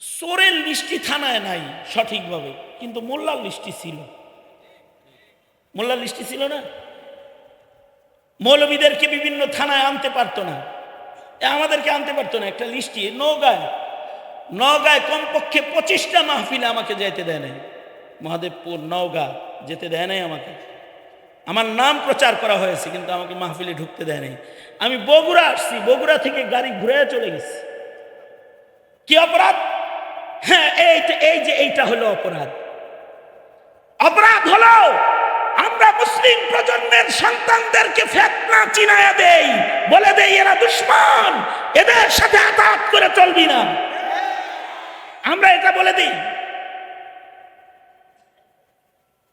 চোরের লিস্টি থানায় নাই সঠিকভাবে, কিন্তু মোল্লার লিস্টি ছিল। মোল্লার লিস্টি ছিল না? মৌলবীদেরকে বিভিন্ন থানায় আনতে পারতো না। আমাদেরকে আনতে পারতো না, একটা লিস্টি। নৌগায় নওগাঁয় কমপক্ষে পঁচিশটা মাহফিলে আমাকে যেতে দেয় নাই। মহাদেবপুর, নওগাঁ যেতে দেয় নাই আমাকে। আমার নাম প্রচার করা হয়েছে, কিন্তু আমাকে মাহফিলে ঢুকতে দেয় নাই। আমি বগুড়া আসছি, বগুড়া থেকে গাড়ি ঘুরে চলে গেছি। কি অপরাধ? হ্যাঁ এইটা এই যে এইটা হলো অপরাধ। অপরাধ হলো আমরা মুসলিম প্রজন্মের সন্তানদেরকে ফেতনা চিনায়া দেই, বলে দেই, এরা দুশ্মন, এদের সাথে আঘাত করে চলবি না। আমরা এটা বলে দিই।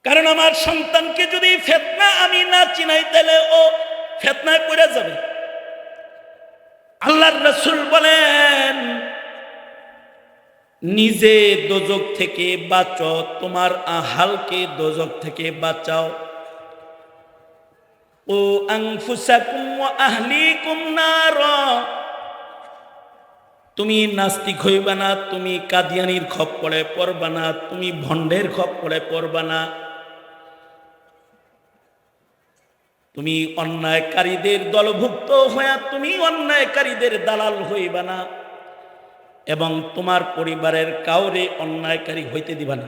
কারণ আমার সন্তানকে যদি ফেতনা আমি না চিনাই, তাহলে ও ফেতনায় পড়ে যাবে। আল্লাহর রসুল বলেন নিজে দোজক থেকে বাঁচো, তোমার আহালকে দোজক থেকে বাঁচাও। ও আংফুসাকুম আহলিকুম নারা। তুমি নাস্তিক হইবা না, তুমি কাদিয়ানির খপ্পরে পড়বা না, তুমি ভণ্ডের খপ্পরে পড়বা না। তুমি অন্যায়কারীদের দলভুক্ত হইয়া তুমি অন্যায়কারীদের দালাল হইবা না। এবং তোমার পরিবারের কাউরে অন্যায়কারী হইতে দিবা না।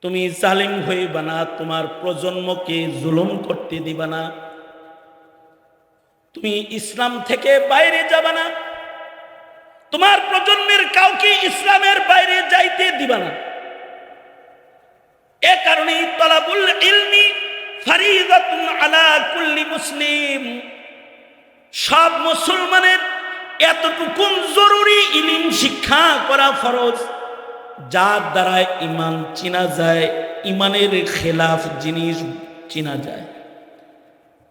তুমি জালিম হইবা না, তোমার প্রজন্মকে জুলুম করতে দিবা না। তুমি ইসলাম থেকে বাইরে যাবা না। তোমার প্রজন্মের কাউকে ইসলামের বাইরে যাইতে দিবা না। এ কারণেই তলাবুল ইলমি ফারিদাতুন আলা কুল্লি মুসলিম। সব মুসলমানের এতটুকু জরুরি ইলিম শিক্ষা করা ফরজ। যার দ্বারা ইমান চিনা যায়, ইমানের খেলাফ জিনিস চিনা যায়।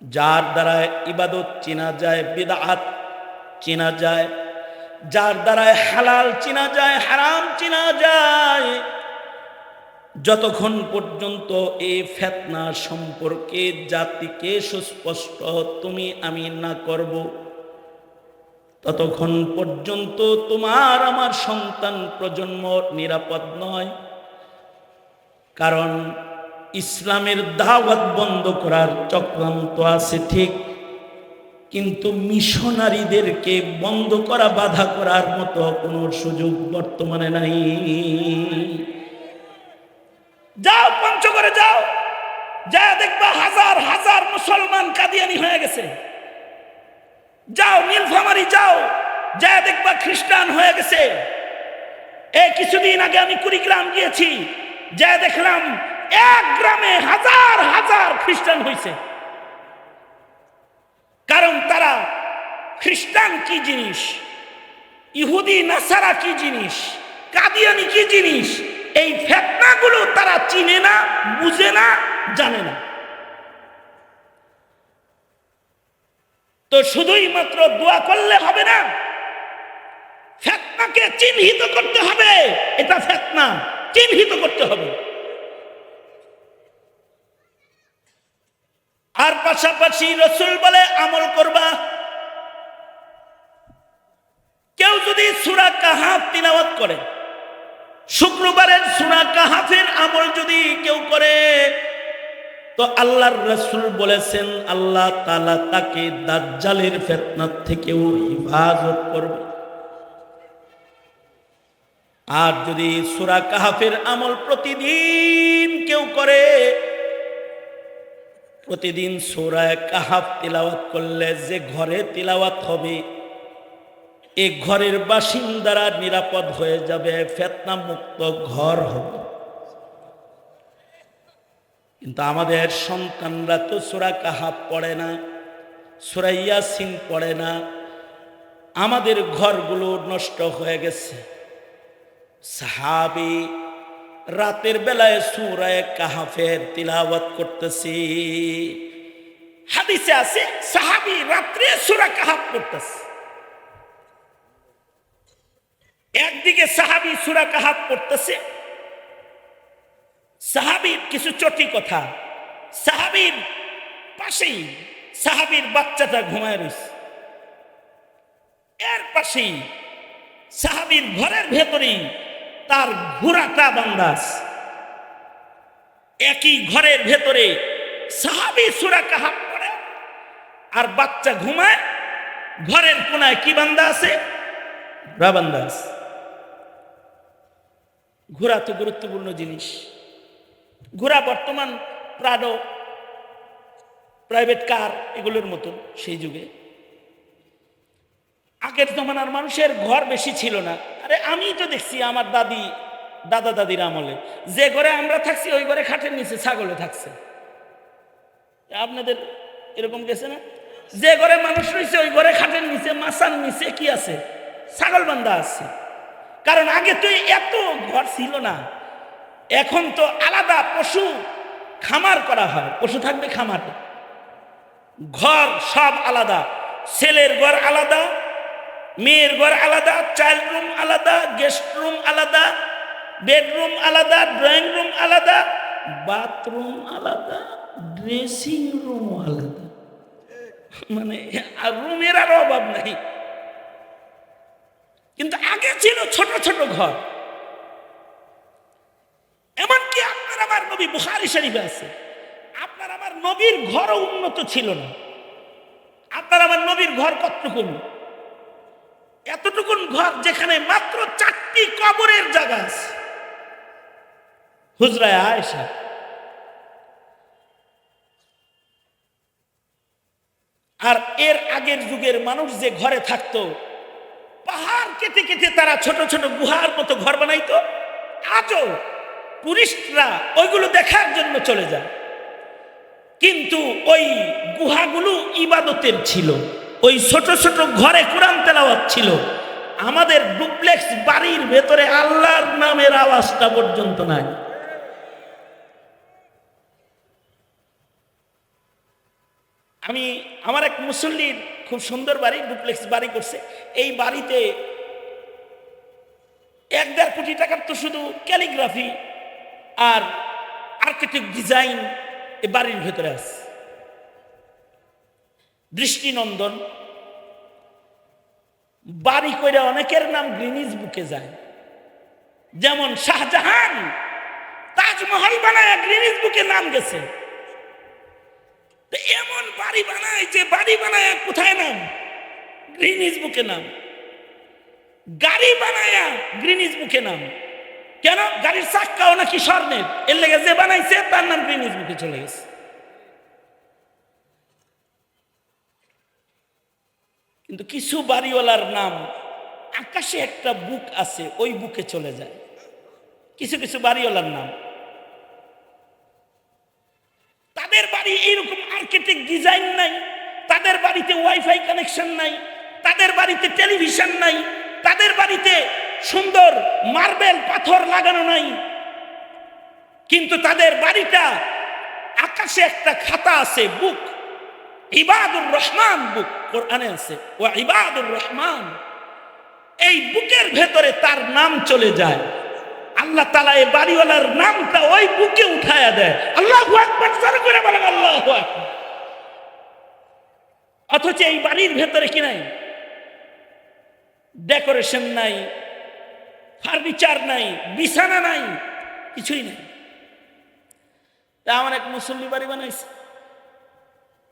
যার দ্বারা ইবাদত চিনা যায় বিদাত চিনা যায়। যার দ্বারা হালাল চিনা যায়, হারাম চিনা যায়। যতক্ষণ পর্যন্ত এই ফেতনা সম্পর্কে জাতিকে সুস্পষ্ট তুমি আমি না করব ততক্ষণ পর্যন্ত তোমার আমার সন্তান প্রজন্ম নিরাপদ নয়। কারণ ইসলামের দাওয়াত বন্ধ করার চক্রান্ত আছে ঠিক, কিন্তু মিশনারিদেরকে বন্ধ করা, বাধা করার মতো কোনো সুযোগ বর্তমানে নাই। যাও, পঞ্চগড়ে যাও। যা দেখবা হাজার হাজার মুসলমান কাদিয়ানি হয়ে গেছে। যাও নীলফামারি যাও। যা দেখবা খ্রিস্টান হয়ে গেছে। এই কিছুদিন আগে আমি কুড়িগ্রাম গিয়েছি। যা দেখলাম, এক গ্রামে হাজার হাজার খ্রিস্টান হয়েছে কারণ তারা খ্রিস্টান কি জিনিস? ইহুদি, নাসারা কি জিনিস? কাদিয়ানি কি জিনিস? এই ফেতনাগুলো তারা চিনে না, বুঝে না, জানে না। তো শুধুই মাত্র দোয়া করলে হবে না, ফেতনাকে চিহ্নিত করতে হবে। এটা ফেতনা, চিহ্নিত করতে হবে। আর পাশাপাশি রসুল বলে, আমল করবা। কেউ যদি সুরা কাহাফ তিলাওয়াত করে, শুক্রবারের সুরা কাহাফের আমল যদি কেউ করে তো আল্লাহর রসুল বলেছেন, আল্লাহ তালা তাকে দাজ্জালের ফেতনার থেকেও হিফাজত করবে। আর যদি সুরা কাহাফের আমল প্রতিদিন কেউ করে, প্রতিদিন সুরায় কাহাফ তিলাওয়াত করলে যে ঘরে তিলাওয়াত হবে, এ ঘরের বাসিন্দারা নিরাপদ হয়ে যাবে ফেতনা মুক্ত ঘর হবে। কিন্তু আমাদের সন্তানরা তো সুরা কাহাব পড়ে না সুরাইয়া সিং পড়ে না। আমাদের ঘরগুলো নষ্ট হয়ে গেছে। সাহাবি রাতের বেলায় সুরায় কাহাফের তিলাওয়াত করতেছি। হাদিসে আছে, সাহাবি রাত্রে সুরা কাহাব করতেছে একদিকে সাহাবি সুরা কাহাব পড়তেছে সাহাবির কিছু চটি কথা। সাহাবির পাশেই সাহাবির বাচ্চাটা ঘুমায় রয়েছে। এর পাশেই সাহাবির ঘরের ভেতরেই তার ঘোড়াটা বান্দাস একই ঘরের ভেতরে সাহাবি সুরা কাহাব পড়ে আর বাচ্চা ঘুমায়, ঘরের কোনায় কি বান্দা আছে। ঘোড়া তো গুরুত্বপূর্ণ জিনিস। ঘোড়া বর্তমান প্রাডো প্রাইভেট কার এগুলোর মতন সেই যুগে। আগের জমানার মানুষের ঘর বেশি ছিল না। আরে আমি তো দেখছি আমার দাদি, দাদা দাদির আমলে। যে ঘরে আমরা থাকছি, ওই ঘরে খাটের নিচে ছাগলে থাকছে। আপনাদের এরকম গেছে না? যে ঘরে মানুষ রয়েছে, ওই ঘরে খাটের নিচে মাসার নিচে কি আছে? ছাগল বান্ধা আছে। কারণ আগে তো এত ঘর ছিল না। এখন তো আলাদা পশু খামার করা হয়। পশু থাকবে খামারে। ঘর সব আলাদা। ছেলের ঘর আলাদা, মেয়ের ঘর আলাদা, চাইল্ড রুম আলাদা, গেস্ট রুম আলাদা, বেডরুম আলাদা, ড্রয়িং রুম আলাদা, বাথরুম আলাদা, ড্রেসিং রুম আলাদা। মানে রুমের আর অভাব নাই। কিন্তু আগে ছিল ছোট ছোট ঘর এমনকি আপনার আমার নবী বুখারি শরীফে আছে। আপনার আমার নবীর ঘরও উন্নত ছিল না। আপনার আমার নবীর ঘর কতটুকুন? এতটুকুন ঘর যেখানে মাত্র চারটি কবরের জায়গা আছে। হুজরায় আয়েশা। আর এর আগের যুগের মানুষ যে ঘরে থাকতো, পাহাড় কেটে কেটে তারা ছোট ছোট গুহার মতো ঘর বানাইতো, আজও টুরিস্টরা ওইগুলো দেখার জন্য চলে যায়। কিন্তু ওই গুহাগুলো ইবাদতের ছিল। ওই ছোট ছোট ঘরে কোরআন তেলাওয়াত ছিল। আমাদের ডুপ্লেক্স বাড়ির ভেতরে আল্লাহর নামের আওয়াজটা পর্যন্ত নাই। আমি, আমার এক মুসল্লির খুব সুন্দর বাড়ি, ডুপ্লেক্স বাড়ি করছে। এই বাড়িতে এক দেড় কোটি টাকার তো শুধু ক্যালিগ্রাফি আর আর্কিটেক্ট ডিজাইন এ বাড়ির ভেতরে আছে। দৃষ্টিনন্দন। বাড়ি করে অনেকের নাম গ্রিনিজ বুকে যায়। যেমন শাহজাহান, তাজমহল বানায় গ্রিনিজ বুকে নাম গেছে। এমন বাড়ি বানায় যে বাড়ি বানায় কোথায় নাম? গ্রিনিজ বুকে নাম। গাড়ি বানায়া গ্রিনিজ বুকে নাম। কেন? গাড়ির চাক্কাও নাকি স্বর্ণের? এর লেগে যে বানাইছে, তার নাম গ্রিনিজ বুকে চলে গেছে। কিন্তু কিছু বাড়িওয়ালার নাম, আকাশে একটা বুক আছে, ওই বুকে চলে যায়। কিছু কিছু বাড়িওয়ালার নাম। তাদের বাড়ি এইরকম আর্কিটেক্ট ডিজাইন নাই, তাদের বাড়িতে ওয়াইফাই কানেকশন নাই, তাদের বাড়িতে টেলিভিশন নাই, তাদের বাড়িতে সুন্দর মার্বেল পাথর লাগানো নাই। কিন্তু তাদের বাড়িটা আকাশে একটা খাতা আছে, বুক। ইবাদুর রহমান বুক, কোরআনে আছে। ও ইবাদুর রহমান। এই বুকের ভেতরে তার নাম চলে যায়। আল্লাহ তালা এই বাড়িওয়ালার নামটা ওই বুকে উঠায়া দেয়। আল্লাহ করে বলেন, আল্লাহ অথচ এই বাড়ির ভেতরে কি নাই? ডেকোরেশন নাই। ফার্নিচার নাই, বিছানা নাই, কিছুই নাই। তা আমার এক মুসল্লি বাড়ি বানাইছে।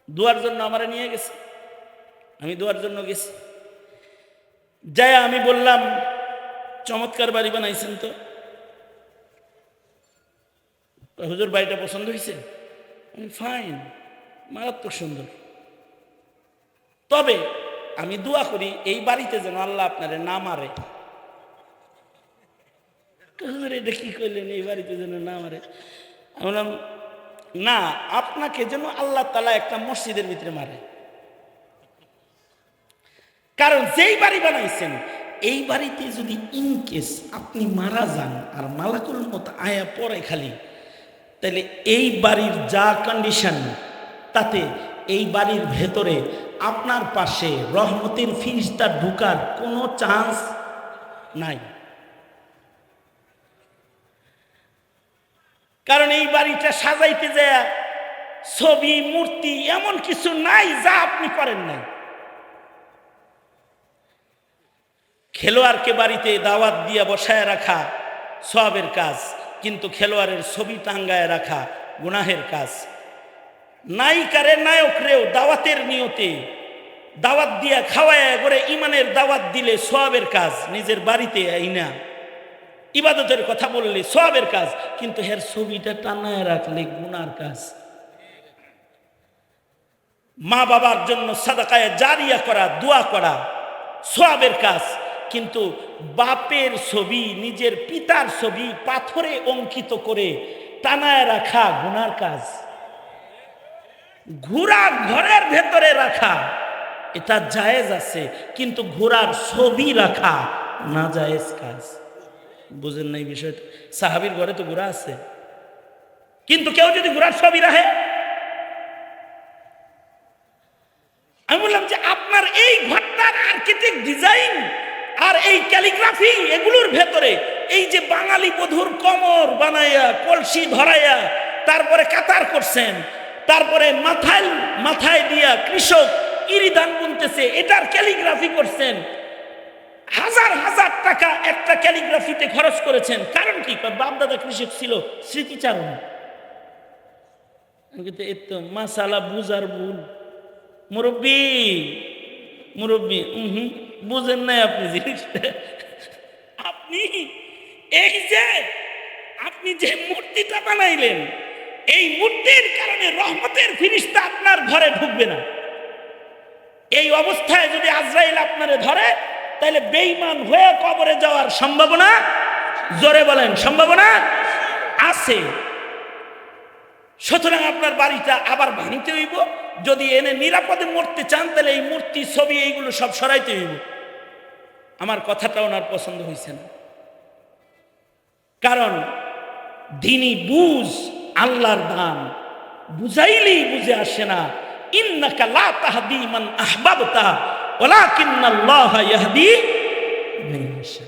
দুয়ার জন্য আমারে নিয়ে গেছে। আমি দুয়ার জন্য গেছি। যাই আমি বললাম, চমৎকার বাড়ি বানাইছেন তো। হুজুর, বাড়িটা পছন্দ হয়েছে আমি, ফাইন, মারাত্মক সুন্দর। তবে আমি দোয়া করি, এই বাড়িতে যেন আল্লাহ আপনারে না মারে। হুজুর করলেন এই বাড়িতে যেন না মারে। আমি বললাম, না, আপনাকে যেন আল্লাহ তালা একটা মসজিদের ভিতরে মারে। কারণ যেই বাড়ি বানাইছেন, এই বাড়িতে যদি ইনকেস আপনি মারা যান আর মালাকুল মতো আয়া পরে খালি, তাহলে এই বাড়ির যা কন্ডিশন তাতে এই বাড়ির ভেতরে আপনার পাশে রহমতের ফিরিস্তা ঢুকার কোনো চান্স নাই। কারণ এই বাড়িটা সাজাইতে যায়, ছবি, মূর্তি, এমন কিছু নাই যা আপনি করেন নাই। খেলোয়াড়কে বাড়িতে দাওয়াত দিয়ে বসায় রাখা সবের কাজ, কিন্তু খেলোয়াড়ের ছবি টাঙ্গায় রাখা গুনাহের কাজ। নায়িকারে, নায়করেও দাওয়াতের নিয়তে দাওয়াত দিয়া খাওয়ায় করে ইমানের দাওয়াত দিলে সবের কাজ, নিজের বাড়িতে আইনা। ইবাদতের কথা বললে সবের কাজ, কিন্তু হের ছবিটা টানায় রাখলে গুনার কাজ। মা বাবার জন্য সাদাকায় জারিয়া করা, দোয়া করা সবের কাজ, কিন্তু বাপের ছবি, নিজের পিতার ছবি পাথরে অঙ্কিত করে টানায় রাখা গুনার কাজ। ঘোড়া ঘরের ভেতরে রাখা, এটা জায়েজ আছে, কিন্তু ঘোড়ার ছবি রাখা না জায়েজ কাজ। বুঝেন নাই বিষয়টা। সাহাবির ঘরে তো ঘোড়া আছে। কিন্তু কেউ যদি ঘোড়ার সবই রাখে, আমি বললাম যে আপনার এই ঘরটার আর্কিটেক্ট ডিজাইন আর এই ক্যালিগ্রাফি এগুলোর ভেতরে এই যে বাঙালি বধুর কমর বানাইয়া কলসি ধরাইয়া তারপরে কাতার করছেন, তারপরে মাথায় মাথায় দিয়া কৃষক ইরিদান বুনতেছে, এটার ক্যালিগ্রাফি করছেন হাজার হাজার টাকা একটা ক্যালিগ্রাফিতে খরচ করেছেন। কারণ কি? বাপদাদা কৃষক ছিল, স্মৃতিচারণ। কিন্তু এই তো মাসালা বুঝার ভুল। মুরব্বী মুরব্বী হুম, বুঝেন নাই আপনি জিনিসটা। আপনি এই যে, আপনি যে মূর্তিটা বানাইলেন, এই মূর্তির কারণে রহমতের ফিরিস্তা আপনার ঘরে ঢুকবে না। এই অবস্থায় যদি আজরাইল আপনারে ধরে তাহলে বেইমান হয়ে কবরে যাওয়ার সম্ভাবনা, জোরে বলেন, সম্ভাবনা আছে। সুতরাং আপনার বাড়িটা আবার ভাঙতে হইব। যদি এনে নিরাপদে মরতে চান, তাহলে এই মূর্তি, ছবি, এইগুলো সব সরাইতে হইব। আমার কথাটা ওনার পছন্দ হয়েছে না। কারণ দিনই বুঝ আল্লাহর দান। বুঝাইলেই বুঝে আসে না, ইন্নাকা লা তাহদি মান আহবাবতা। ওয়ালাকিন্নাল্লাহ ইয়াহদি মান ইয়াশা